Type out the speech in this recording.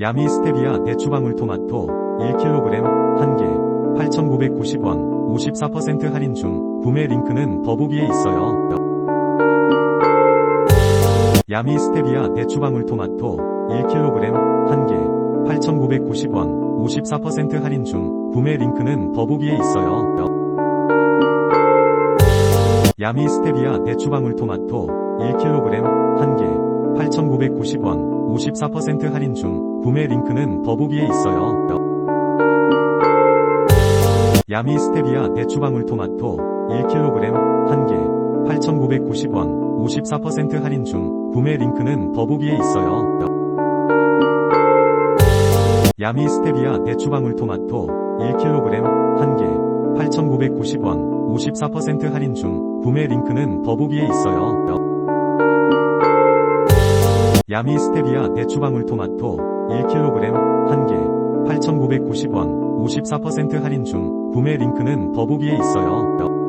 야미 스테비아 대추방울토마토 1kg 1개 8,990원 54% 할인 중 구매 링크는 더보기에 있어요. 야미 스테비아 대추방울토마토 1kg 1개 8,990원 54% 할인 중 구매 링크는 더보기에 있어요. 야미 스테비아 대추방울토마토 1kg 1개 8,990원 54% 할인 중 구매 링크는 더보기에 있어요. 야미 스테비아 대추방울 토마토 1kg 1개 8,990원 54% 할인 중 구매 링크는 더보기에 있어요. 야미 스테비아 대추방울 토마토 1kg 1개 8,990원 54% 할인 중 구매 링크는 더보기에 있어요. 야미 스테비아 대추방울토마토 1kg 1개 8,990원 54% 할인 중 구매 링크는 더보기에 있어요.